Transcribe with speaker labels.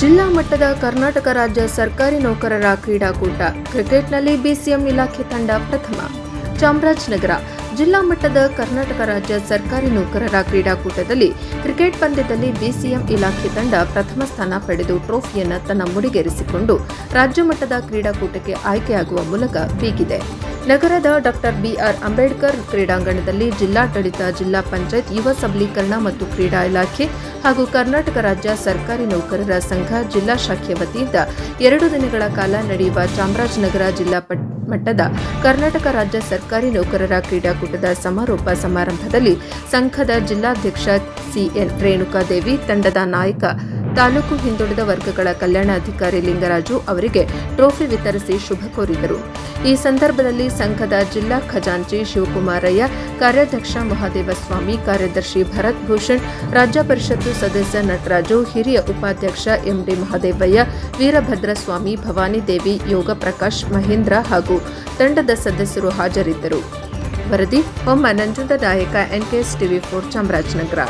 Speaker 1: ಜಿಲ್ಲಾ ಮಟ್ಟದ ಕರ್ನಾಟಕ ರಾಜ್ಯ ಸರ್ಕಾರಿ ನೌಕರರ ಕ್ರೀಡಾಕೂಟ. ಕ್ರಿಕೆಟ್ನಲ್ಲಿ ಬಿಸಿಎಂ ಇಲಾಖೆ ತಂಡ ಪ್ರಥಮ. ಚಾಮರಾಜನಗರ ಜಿಲ್ಲಾ ಮಟ್ಟದ ಕರ್ನಾಟಕ ರಾಜ್ಯ ಸರ್ಕಾರಿ ನೌಕರರ ಕ್ರೀಡಾಕೂಟದಲ್ಲಿ ಕ್ರಿಕೆಟ್ ಪಂದ್ಯದಲ್ಲಿ ಬಿಸಿಎಂ ಇಲಾಖೆ ತಂಡ ಪ್ರಥಮ ಸ್ಥಾನ ಪಡೆದು ಟ್ರೋಫಿಯನ್ನು ತನ್ನ ಮುಡಿಗೇರಿಸಿಕೊಂಡು ರಾಜ್ಯ ಮಟ್ಟದ ಕ್ರೀಡಾಕೂಟಕ್ಕೆ ಆಯ್ಕೆಯಾಗುವ ಮೂಲಕ ಬೀಗಿದೆ. ನಗರದ ಡಾಕ್ಟರ್ ಬಿಆರ್ ಅಂಬೇಡ್ಕರ್ ಕ್ರೀಡಾಂಗಣದಲ್ಲಿ ಜಿಲ್ಲಾಡಳಿತ, ಜಿಲ್ಲಾ ಪಂಚಾಯತ್ ಯುವ ಸಬಲೀಕರಣ ಮತ್ತು ಕ್ರೀಡಾ ಇಲಾಖೆ ಹಾಗೂ ಕರ್ನಾಟಕ ರಾಜ್ಯ ಸರ್ಕಾರಿ ನೌಕರರ ಸಂಘ ಜಿಲ್ಲಾ ಶಾಖೆಯ ವತಿಯಿಂದ ಎರಡು ದಿನಗಳ ಕಾಲ ನಡೆಯುವ ಚಾಮರಾಜನಗರ ಜಿಲ್ಲಾ ಮಟ್ಟದ ಕರ್ನಾಟಕ ರಾಜ್ಯ ಸರ್ಕಾರಿ ನೌಕರರ ಕ್ರೀಡಾಕೂಟದ ಸಮಾರೋಪ ಸಮಾರಂಭದಲ್ಲಿ ಸಂಘದ ಜಿಲ್ಲಾಧ್ಯಕ್ಷ ಸಿಎನ್ ರೇಣುಕಾದೇವಿ, ತಂಡದ ನಾಯಕ ತಾಲೂಕು ಹಿಂದುಳಿದ ವರ್ಗಗಳ ಕಲ್ಯಾಣಾಧಿಕಾರಿ ಲಿಂಗರಾಜು ಅವರಿಗೆ ಟ್ರೋಫಿ ವಿತರಿಸಿ ಶುಭ ಕೋರಿದರು. ಈ ಸಂದರ್ಭದಲ್ಲಿ ಸಂಘದ ಜಿಲ್ಲಾ ಖಜಾಂಚಿ ಶಿವಕುಮಾರಯ್ಯ, ಕಾರ್ಯಾಧ್ಯಕ್ಷ ಮಹಾದೇವಸ್ವಾಮಿ, ಕಾರ್ಯದರ್ಶಿ ಭರತ್ ಭೂಷಣ್, ರಾಜ್ಯ ಪರಿಷತ್ತು ಸದಸ್ಯ ನಟರಾಜು, ಹಿರಿಯ ಉಪಾಧ್ಯಕ್ಷ ಎಂಡಿ ಮಹಾದೇವಯ್ಯ ವೀರಭದ್ರಸ್ವಾಮಿ ಭವಾನಿದೇವಿ ಯೋಗ ಪ್ರಕಾಶ್, ಮಹೇಂದ್ರ ಹಾಗೂ ತಂಡದ ಸದಸ್ಯರು ಹಾಜರಿದ್ದರು. ವರದಿ, ಒಮ್ಮ ನಂಜುಂಡದಾಯಕ ಎನ್ಕೆಎಸ್ ಟಿವಿ ಫೋರ್ ಚಾಮರಾಜನಗರ.